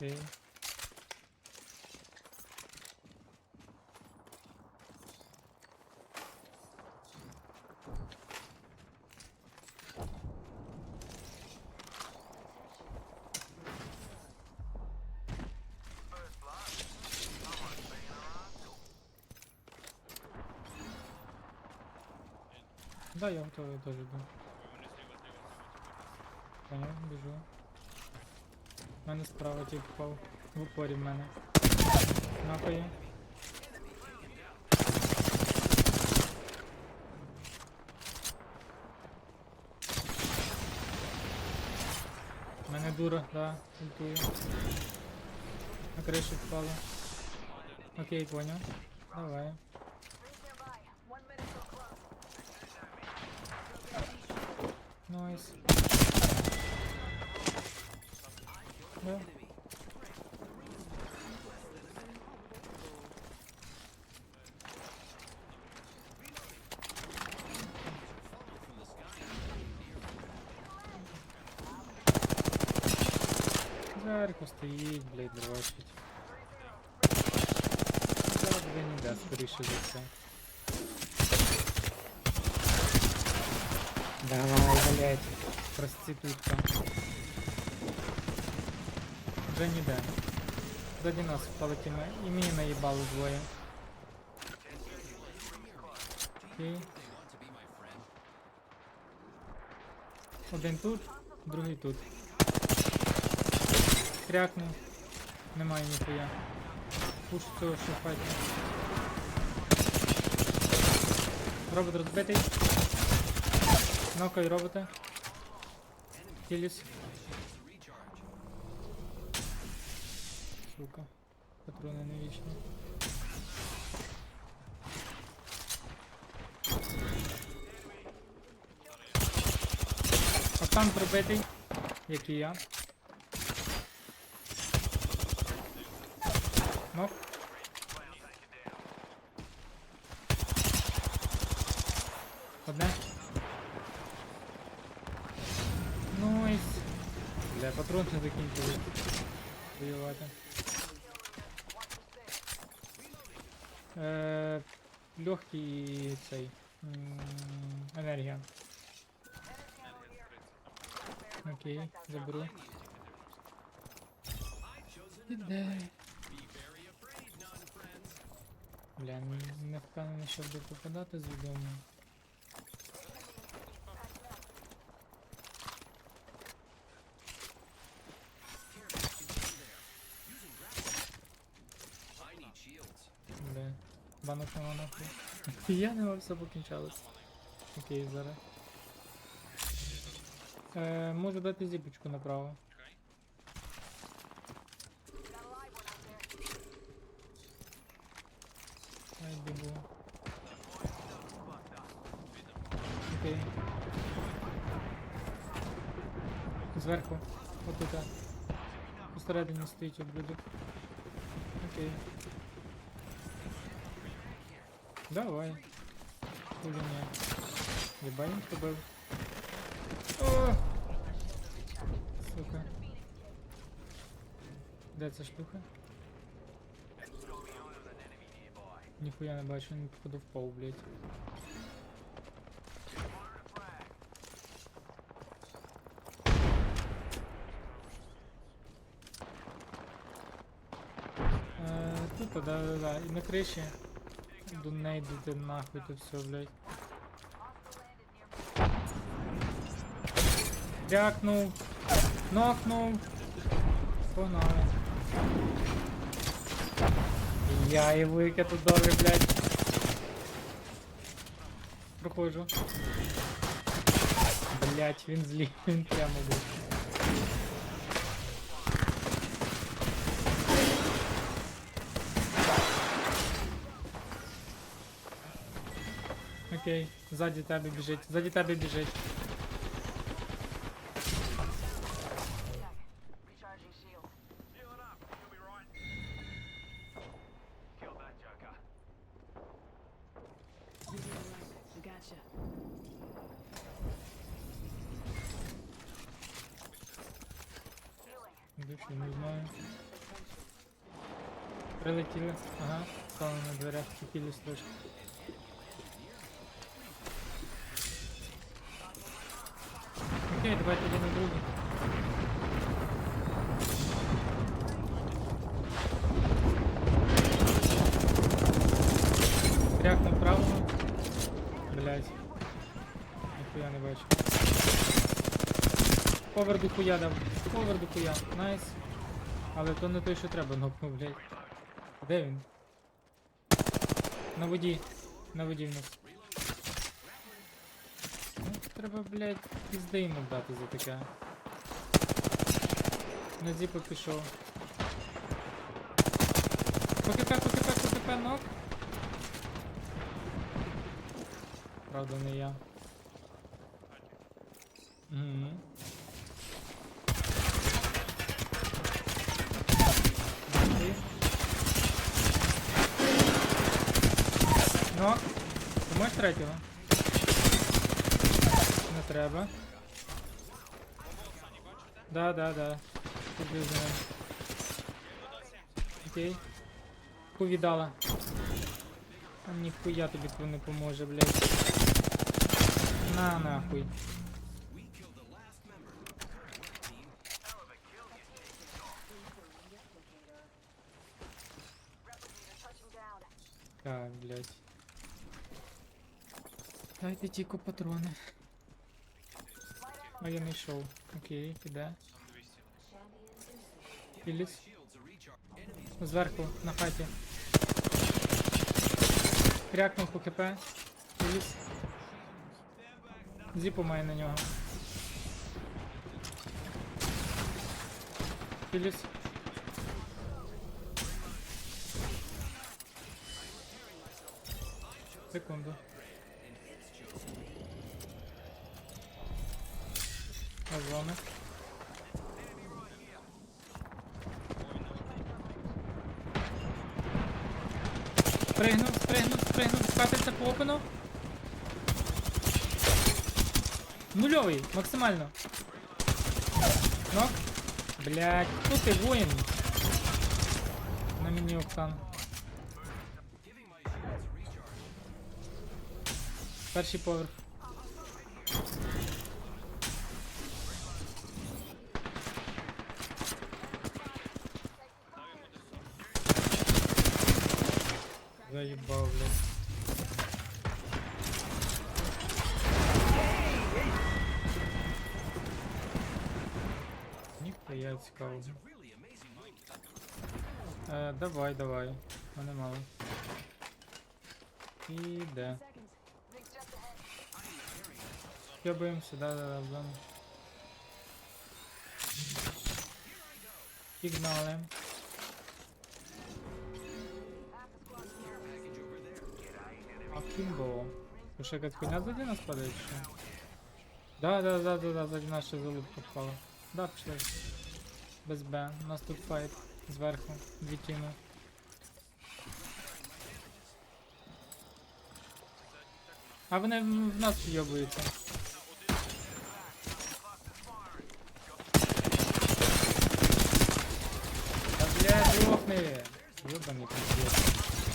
Окей. Да, я готовий теж йду. Поняв, біжу. У мене справа тип впав. В упорі в мене. У мене дура, да, ультую. На кришу впала. Окей, поняв. Давай. Найс. Да. Зверху стоїть, блядь, дрочить. Зараз буде ніде, скоріше за все. Давай, блядь, проститутка. Вже ніде. Ззаді нас впали тіми. І мені наїбали двоє. Окей. Один тут, другий тут. Крякнув. Немає ніхуя. Пуш цього ще файта. Робот розбитий. Нокай робота. Тіліс. Сука. Патрони не вічні. Октан пробитий, як і я. Нок. Одне. Найс. Бля, патрон не закінчили. Воювати. Легкий цей. Енергія. Окей, заберу. Бля, не впевнений, що буде попадати з відомо. I need shields. Бля. Банок нема нахуй. Я не все покінчалось. Окей, зараз. Е, можу дати зіпочку направо. Ай, бігу. Окей. Зверху. Отут. Посередині стоїть облюдок. Окей. Давай. Хули не. Ебанин побыл. О! Сука. Де ця штука? Ніхуя не бачу, він походу впав, блядь. Е, Тут, да, да, да. І на криші. До неї йдете нахуй тут все, блядь. Крякнув. Нокнув. Погнали. Я яке тут добре, блядь. Проходжу. Блять, він злі, він прямо був. Окей, ззаді тебе біжить, ззаді тебе біжить. Прилетіли. Ага, стали на дверях, чекілись трошки. Давайте йдемо на другий. Крякнув правого. Блять. Ніхуя не бачу. Повер до хуя дав. Повер до хуя. Найс. Але то не той, що треба, нокнув, блядь. Де він? На воді. На воді в нас. Ну, треба, блядь, пізди йому дати за таке. На зіпу пішов. ПКП, ПКП, ПКП, нок. Правда, не я. Угу. Ти. Ну, ти можеш третього? Не треба. Да, да, да. Туди за ним. Окей. Повідала. А ніхуя тобі то не поможе, блядь. На нахуй. Touching down. Так, блядь. Дайте тільки патрони. А я не йшов. Окей, піде. Філіс. Зверху, на хаті. Крякнув по КП. Філіс. Зіпу має на нього. Філіс. Секунду. З вами. Спригнув, спригнув, спригнув, скатиться по опену. Нульовий, максимально. Нок. Блять, хто ти воїн? На мені Октан. Перший поверх. Заебал, блядь. Ніхуя цікаво. Е, давай, давай. Мене мало. І де? Rings just да, да, да, в. Пігнали. Кімбо. Ви що, якась коня ззаді нас падає чи? Да, да, да, да, да, ззаді нас ще залупка впала. Да, пішли. Без Б. У нас тут файт. Зверху. Дві тіми. А вони в нас вйобуються. Та блядь, лохни! Ёбаний пиздец.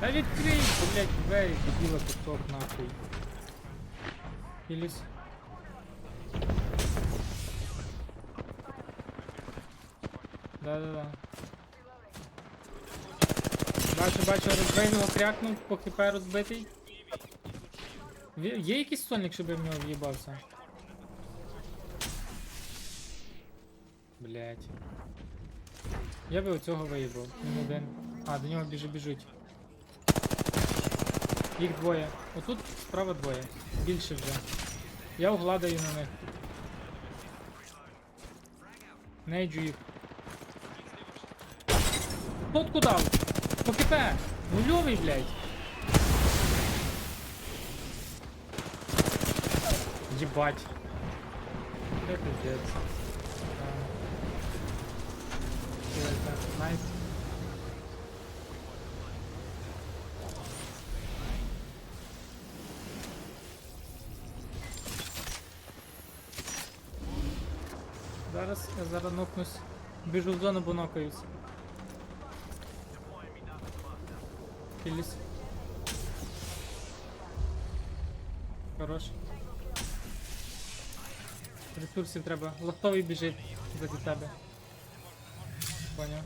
Да відкрий, блядь, двері, дебіла кусок нахуй. Іліс. Да-да-да. Бачу, бачу, розбийного крякнув, по хп розбитий. Є якийсь сольник, щоб я в нього в'їбався? Блять. Я би оцього виїбав. Він один. А, до нього біжи біжуть. Їх двоє. Отут справа двоє. Більше вже. Я огладаю на них. Нейджу їх. Тотку дав! По КП! Нульовий, блядь! Ебать. Це пиздец. Найс. Зараз я зараз нокнусь. Біжу в зону, бо нокаюсь. Кіліс. Хорош. Ресурсів треба. Лохтовий біжить заді тебе. Поняв.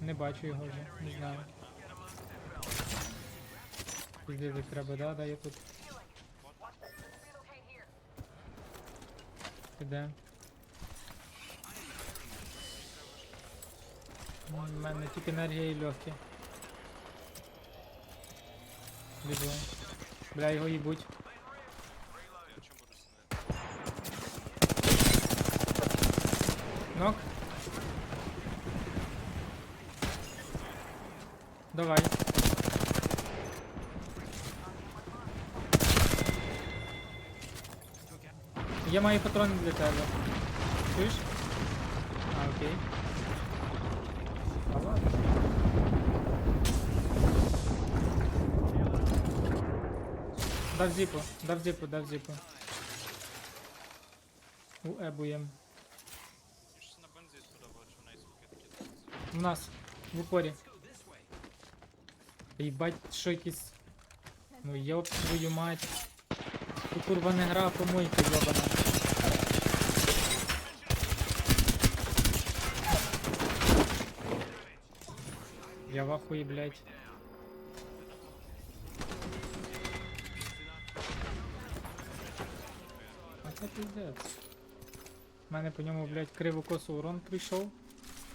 Не бачу його вже, не знаю. Піздити треба, да, да, я тут. Relocate here. Іде. У мене тільки енергія і легкі. Біжу. Бля, його їбуть. Нок. Я маю патрони для тебе. Чуєш? А, окей. А ладно. Дав зіпу, дав зіпу, дав зіпу. У ебуєм. Щось на бензі туди бачу, найсухи такі. У нас, в упорі. Їбать, що якийсь. Ну йоп твою мать. Ти курва не гра, помойка йобана. Я в ахуї, блядь. А це пиздец. У мене по ньому, блядь, криво косо урон прийшов.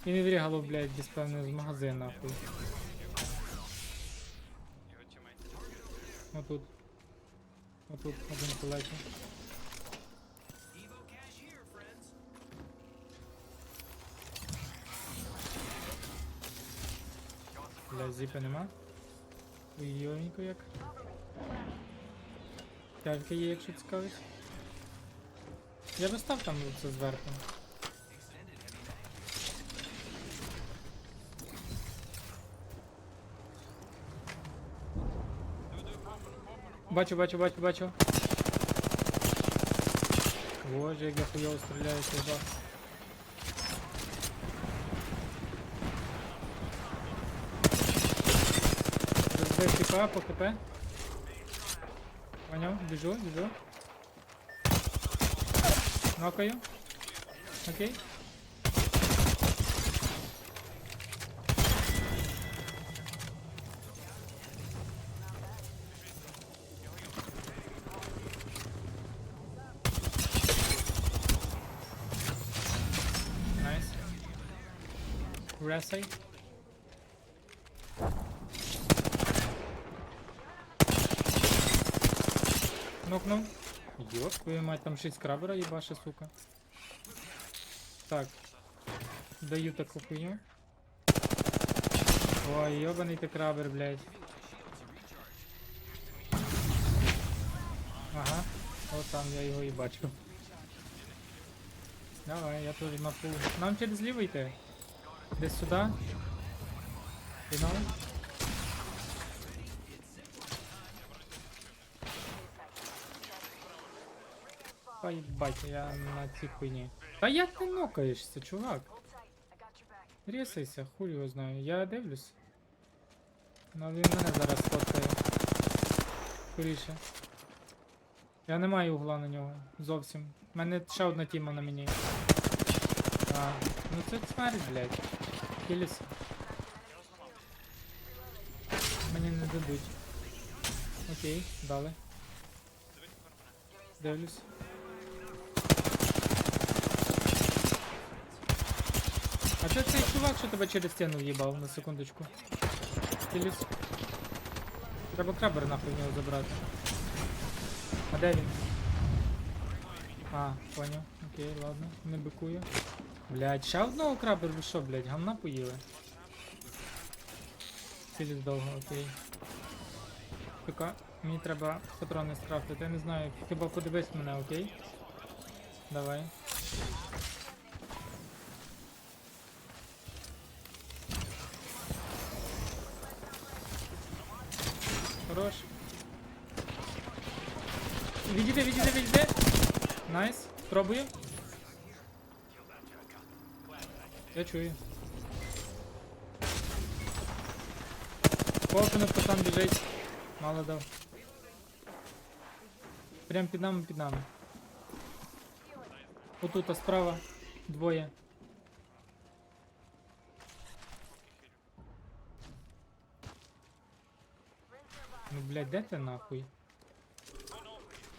І не врігало, блядь, десь певно з магазину, нахуй. Отут. Отут один полетів. Бля, зіпи нема. Ой-йонько як. Калька є, якщо цікавить. Я би став там це зверху. Бачу, бачу, бачу, бачу. Боже, як я хуйово стріляю, це жах. Розбив типа по КП. Поняв, біжу, біжу. Нокаю. Окей. Найс. Ресай. Нокнув. Йоп, твою мать, там 6 крабера їбаше, сука. Так. Даю таку хуйню. Ой, йобаний ти крабер, блядь. Ага, от там я його і бачу. Давай, я теж на фул. Нам через ліво йти. Десь сюди. Фінал. Та їбать, я на цій хуйні. Та як ти нокаєшся, чувак? Рісайся, хуй його знаю. Я дивлюсь. Ну він мене зараз фоткає. Скоріше. Я не маю угла на нього. Зовсім. У мене ще одна тіма на мені. А, ну це смерть, блядь. Кіліс. Мені не, д- йдуть. Окей, дали. Дивлюсь. А це цей чувак, що тебе через стіну в'їбав на секундочку. Дивлюсь. Треба крабер нахуй в нього забрати. А де він? А, поняв. Окей, ладно, не бикую. Блядь, ще одного крабер ви що, блядь, гамна поїли? Цілість довго, окей. ПК, мені треба патрони скрафтити, я не знаю, хіба подивись мене, окей? Давай. Хорош. Відійди, відійди, відійди. Найс. Пробую. Я чую. Полканув пацан біжить. Мало дав. Прям під нами, під нами. Отут, а справа. Двоє. Ну, блядь, де ти нахуй?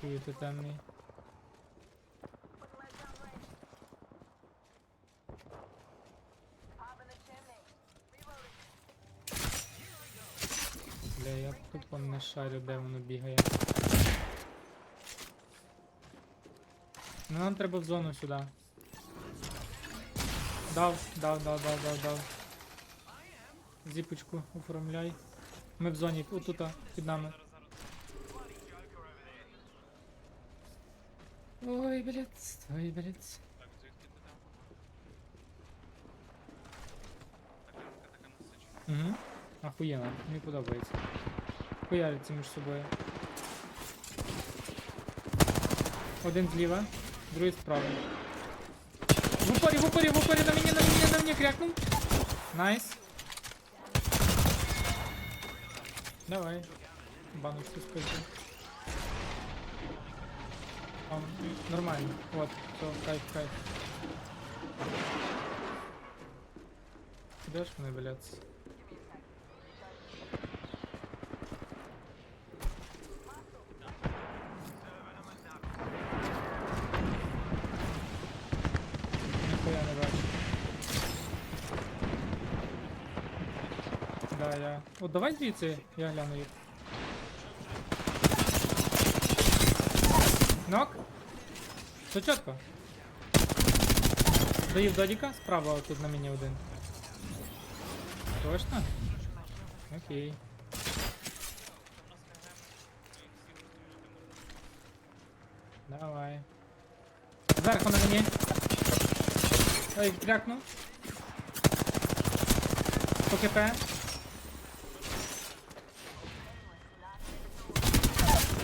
Чую, ти темний. Бля, я тупо не шарю, де воно бігає. Ну нам треба в зону сюди. Дав, дав, дав, дав, дав, дав. Зіпочку оформляй. Ми в зоні, отута, під нами. Ой, блядь, ой, блядь. Угу. Охуєнно, мені подобається. Хуяриться між собою. Один зліва, другий справа. В упорі, в упорі, в упорі, на мені, на мені, на мені крякнув. Найс. Давай. Баночку скажи. Нормально. Вот, все, кайф, кайф. Куда вони, блядь? От давай звідси, я гляну їх. Нок? Все чітко. Доїв додіка, справа тут на мені один. Точно? Окей. Давай. Зверху на мені. Ой, крякнув. По КП.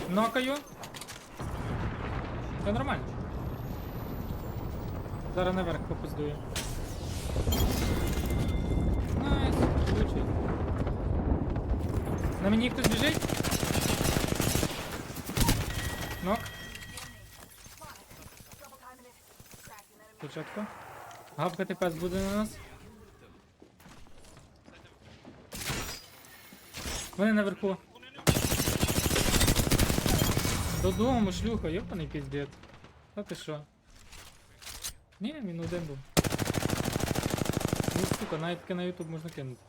Нокаю. Все нормально. Зараз наверх попиздую. Найс, влучить. На мені хтось біжить? Нок. Спочатку. Гавка ТПС буде на нас. Вони наверху. Додому, шлюха, йопаний піздець. Та ти що? Ні, він один був. Ну, сука, навіть на YouTube можна кинути.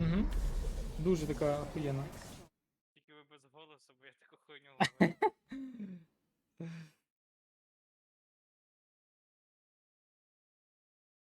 Угу. Дуже така охуєнна.